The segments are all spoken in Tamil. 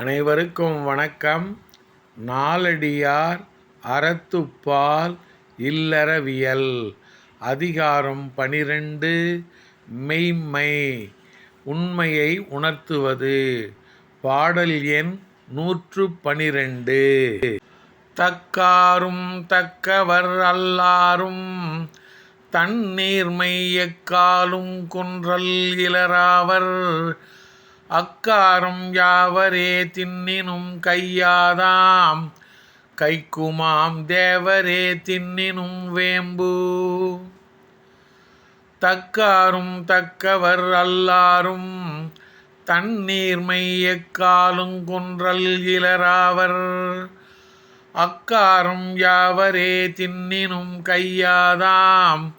அனைவருக்கும் வணக்கம். நாலடியார் அறத்துப்பால் இல்லறவியல். அதிகாரம் பனிரெண்டு மெய்மை உண்மையை உணர்த்துவது. பாடல் எண் நூற்று பனிரெண்டு. தக்காரும் தக்கவர் அல்லாரும் தண்ணீர்மை எக்காலும் குன்றல் இலராவர். அக்காரம் யாவரே தின்னினும் கையாதாம். கைக்குமாம் தேவரே தின்னினும் வேம்பு. தக்காரும் தக்கவர் அல்லாரும் தண்ணீர்மை எக்காலும் குன்றல் இலராவர். அக்காரும் யாவரே தின்னினும் கையாதாம்.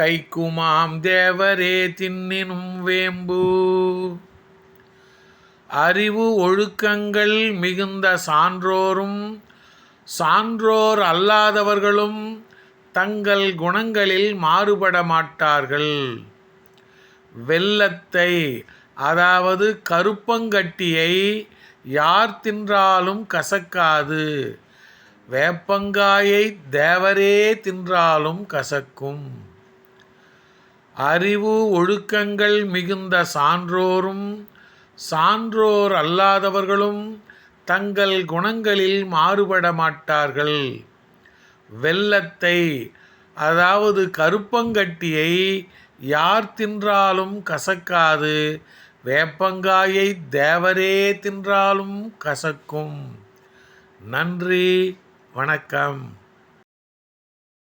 கைக்குமாம் தேவரே தின்னினும் வேம்பு. அறிவு ஒழுக்கங்கள் மிகுந்த சான்றோரும் சான்றோர் அல்லாதவர்களும் தங்கள் குணங்களில் மாறுபட மாட்டார்கள். வெள்ளத்தை அதாவது கருப்பங்கட்டியை யார் தின்றாலும் கசக்காது. வேப்பங்காயை தேவரே தின்றாலும் கசக்கும். அறிவு ஒழுக்கங்கள் மிகுந்த சான்றோரும் சான்றோர் அல்லாதவர்களும் தங்கள் குணங்களில் மாறுபட மாட்டார்கள். வெள்ளத்தை அதாவது கருப்பங்கட்டியை யார் தின்றாலும் கசக்காது. வேப்பங்காயை தேவரே தின்றாலும் கசக்கும். நன்றி வணக்கம்.